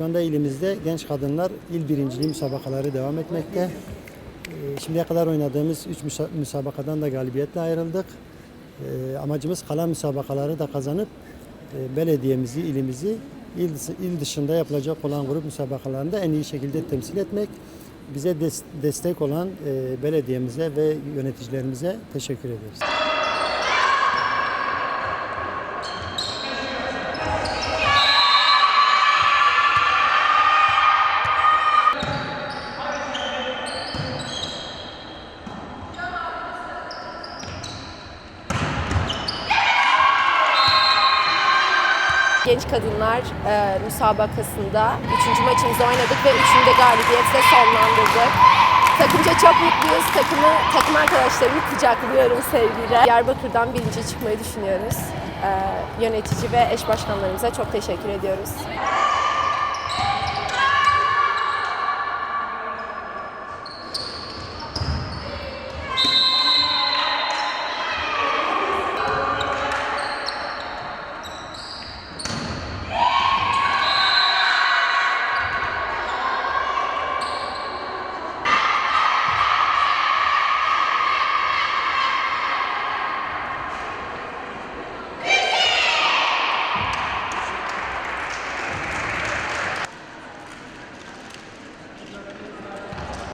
Şu anda ilimizde genç kadınlar il birinciliği müsabakaları devam etmekte. Ee, Şimdiye kadar oynadığımız 3 müsabakadan da galibiyetle ayrıldık. Ee, Amacımız kalan müsabakaları da kazanıp e, belediyemizi, ilimizi il, il dışında yapılacak olan grup müsabakalarında en iyi şekilde temsil etmek. Bize des- destek olan e, belediyemize ve yöneticilerimize teşekkür ederiz. Genç Kadınlar e, müsabakasında 3. maçımızı oynadık ve 3'ünü de galibiyetle sonlandırdık. Takımca çok mutluyuz. Takımı, takım arkadaşlarımı kucaklıyorum sevgiyle. Diyarbakır'dan birinci çıkmayı düşünüyoruz. E, yönetici ve eş başkanlarımıza çok teşekkür ediyoruz.